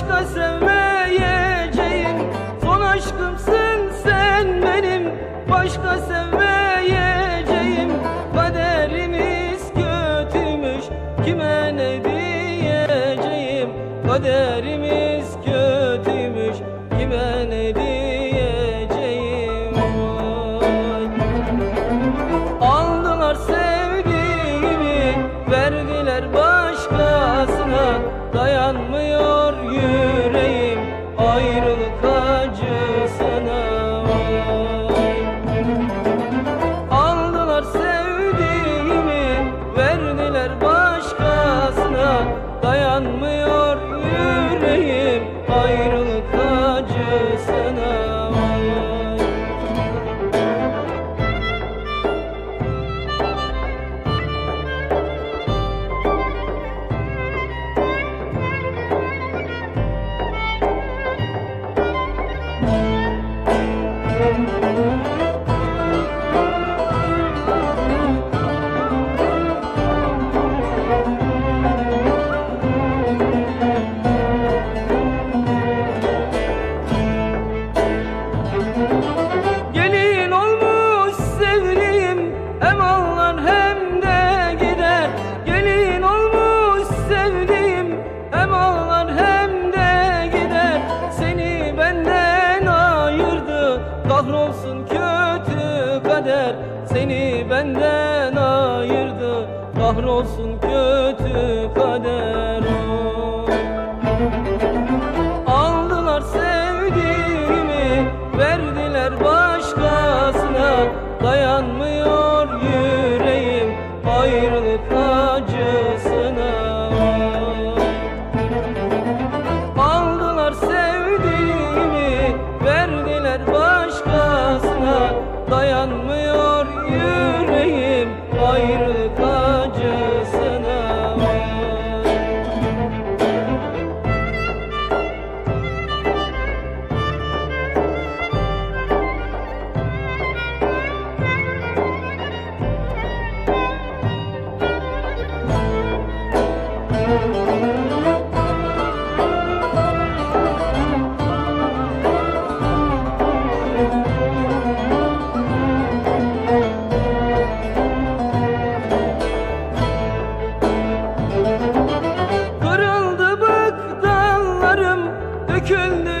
başka sevmeyeceğim. Son aşkımsın sen benim başka sevmeyeceğim. Kaderimiz kötüymüş kime ne diyeceğim Vay. Aldılar sevdiğimi verdiler başkasına Dayanmıyor kahrolsun kötü kader Seni benden ayırdı kahrolsun kötü kader Oy. Aldılar sevdiğimi verdiler başkasına Dayanmıyor dayanmıyor yüreğim ayrı. döküldü.